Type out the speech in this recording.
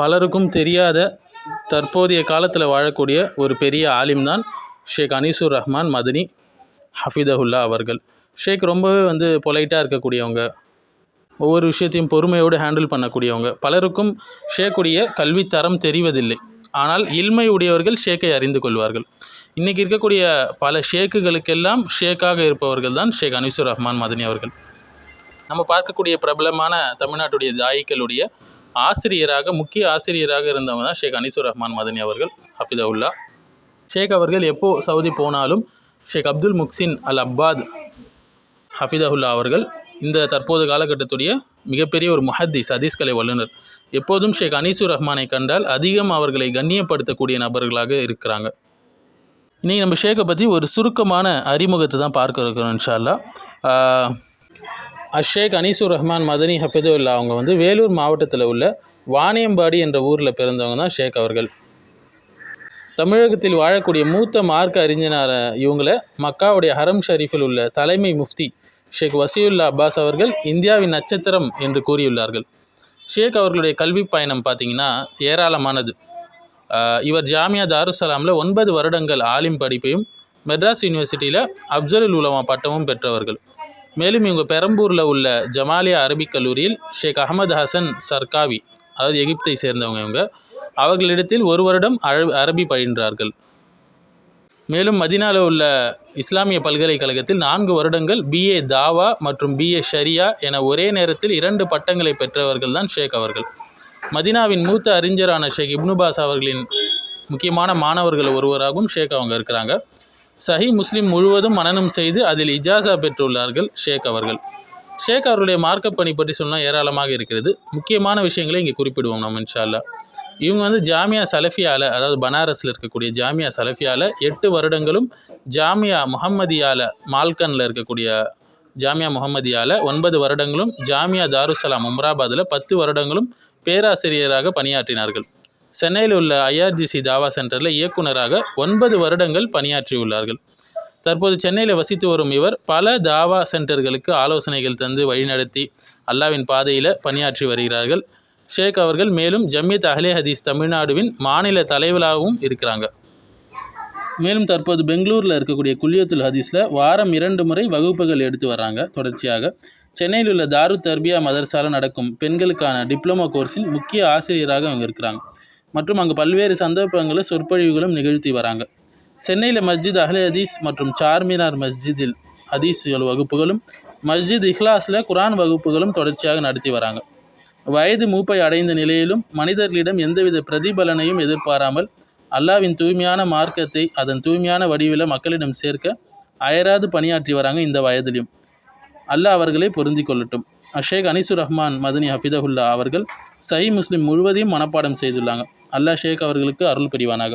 பலருக்கும் தெரியாத தற்போதைய காலத்தில் வாழக்கூடிய ஒரு பெரிய ஆலிம் தான் ஷேக் அனீசுர் ரஹ்மான் மதனி ஹஃபிதஹுல்லா அவர்கள். ஷேக் ரொம்பவே வந்து பொலைட்டாக இருக்கக்கூடியவங்க. ஒவ்வொரு விஷயத்தையும் பொறுமையோடு ஹேண்டில் பண்ணக்கூடியவங்க. பலருக்கும் ஷேக்குடைய கல்வித்தரம் தெரிவதில்லை. ஆனால் இல்மை உடையவர்கள் ஷேக்கை அறிந்து கொள்வார்கள். இன்றைக்கி இருக்கக்கூடிய பல ஷேக்குகளுக்கெல்லாம் ஷேக்காக இருப்பவர்கள் தான் ஷேக் அனிசுர் ரஹ்மான் மதனி அவர்கள். நம்ம பார்க்கக்கூடிய பிரபலமான தமிழ்நாட்டுடைய தாயிக்களுடைய ஆசிரியராக முக்கிய ஆசிரியராக இருந்தவங்க தான் ஷேக் அனிசுர் ரஹ்மான் மதனி அவர்கள் ஹஃபிதவுல்லா ஷேக் அவர்கள் எப்போ சவுதி போனாலும் ஷேக் அப்துல் முக்சின் அல் அப்பாத் ஹஃபிதஹுல்லா அவர்கள் இந்த தற்போது காலகட்டத்துடைய மிகப்பெரிய ஒரு முஹத்திஸ் ஹதீஸ் வல்லுநர். வல்லுனர் எப்போதும் ஷேக் அனீசுர் ரஹ்மானை கண்டால் அதிகம் அவர்களை கண்ணியப்படுத்தக்கூடிய நபர்களாக இருக்கிறாங்க. இன்றைக்கி நம்ம ஷேக்கை பற்றி ஒரு சுருக்கமான அறிமுகத்தை தான் பார்க்க இருக்கிறோம் இன்ஷால்லா அஷேக் அனீசுர் ரஹ்மான் மதனி ஹஃபிதுல்லா அவங்க வந்து வேலூர் மாவட்டத்தில் உள்ள வாணியம்பாடி என்ற ஊரில் பிறந்தவங்க தான் ஷேக் அவர்கள். தமிழகத்தில் வாழக்கூடிய மூத்த மார்க்க அறிஞரான இவங்களை மக்காவுடைய ஹரம் ஷரீஃபில் உள்ள தலைமை முஃப்தி ஷேக் வசீயுல்லா அப்பாஸ் அவர்கள் இந்தியாவின் நட்சத்திரம் என்று கூறியுள்ளார்கள். ஷேக் அவர்களுடைய கல்வி பயணம் பார்த்திங்கன்னா ஏராளமானது. இவர் ஜாமியா தாருசலாமில் ஒன்பது வருடங்கள் ஆலிம் படிப்பையும் மெட்ராஸ் யூனிவர்சிட்டியில் அப்சலுல் உலமா பட்டமும் பெற்றவர்கள். மேலும் இவங்க பெரம்பூரில் உள்ள ஜமாலியா அரபிக் கல்லூரியில் ஷேக் அகமது ஹசன் சர்காவி அதாவது எகிப்தை சேர்ந்தவங்க இவங்க அவர்களிடத்தில் ஒரு வருடம் அரபி பயின்றார்கள். மேலும் மதினாவில் உள்ள இஸ்லாமிய பல்கலைக்கழகத்தில் நான்கு வருடங்கள் பிஏ தாவா மற்றும் பிஏ ஷரியா என ஒரே நேரத்தில் இரண்டு பட்டங்களை பெற்றவர்கள் தான் ஷேக் அவர்கள். மதினாவின் மூத்த அறிஞரான ஷேக் இப்னுபாஸ் அவர்களின் முக்கியமான மாணவர்கள் ஒருவராகவும் ஷேக் அவங்க இருக்கிறாங்க. சஹி முஸ்லிம் முழுவதும் மனனம் செய்து அதில் இஜாசா பெற்றுள்ளார்கள் ஷேக் அவர்கள். ஷேக் அவருடைய மார்க்கப் பணி பற்றி சொன்னால் ஏராளமாக இருக்கிறது. முக்கியமான விஷயங்களை இங்கே குறிப்பிடுவோம் நம்ம இன்ஷால்லா இவங்க வந்து ஜாமியா சலஃபியால அதாவது பனாரஸில் இருக்கக்கூடிய ஜாமியா சலஃபியால எட்டு வருடங்களும் ஜாமியா முஹம்மதியால மால்கனில் இருக்கக்கூடிய ஜாமியா முஹம்மதியால ஒன்பது வருடங்களும் ஜாமியா தாருசலாம் உம்ராபாதில் பத்து வருடங்களும் பேராசிரியராக பணியாற்றினார்கள். சென்னையில் உள்ள ஐஆர்ஜிசி தாவா சென்டரில் இயக்குனராக ஒன்பது வருடங்கள் பணியாற்றியுள்ளார்கள். தற்போது சென்னையில் வசித்து வரும் இவர் பல தாவா சென்டர்களுக்கு ஆலோசனைகள் தந்து வழிநடத்தி அல்லாவின் பாதையில் பணியாற்றி வருகிறார்கள். ஷேக் அவர்கள் மேலும் ஜம்மியத் அஹ்லே ஹதீஸ் தமிழ்நாடுவின் மாநில தலைவராகவும் இருக்கிறாங்க. மேலும் தற்போது பெங்களூரில் இருக்கக்கூடிய குல்லியத்துல் ஹதீஸில் வாரம் இரண்டு முறை வகுப்புகள் எடுத்து வர்றாங்க. தொடர்ச்சியாக சென்னையில் உள்ள தாரு தர்பியா மதரசால நடக்கும் பெண்களுக்கான டிப்ளமோ கோர்ஸில் முக்கிய ஆசிரியராக அவங்க இருக்கிறாங்க. மற்றும் அங்கு பல்வேறு சந்தர்ப்பங்களில் சொற்பொழிவுகளும் நிகழ்த்தி வராங்க. சென்னையில் மஸ்ஜித் அஹ்லே ஹதீஸ் மற்றும் சார்மினார் மஸ்ஜிதில் ஹதீஸ்கள் வகுப்புகளும் மஸ்ஜித் இஹ்லாஸில் குரான் வகுப்புகளும் தொடர்ச்சியாக நடத்தி வராங்க. வயது மூப்பை அடைந்த நிலையிலும் மனிதர்களிடம் எந்தவித பிரதிபலனையும் எதிர்பாராமல் அல்லாவின் தூய்மையான மார்க்கத்தை அதன் தூய்மையான வடிவில் மக்களிடம் சேர்க்க அயராது பணியாற்றி வராங்க இந்த வயதிலும். அல்லாஹ் அவர்களை பொருந்தி கொள்ளட்டும். அஷேக் அனிசுர் ரஹ்மான் மதனி ஹஃபிதகுல்லா அவர்கள் சஹி முஸ்லிம் முழுவதையும் மனப்பாடம் செய்துள்ளாங்க. அல்லா ஷேக் அவர்களுக்கு அருள் புரிவானாக.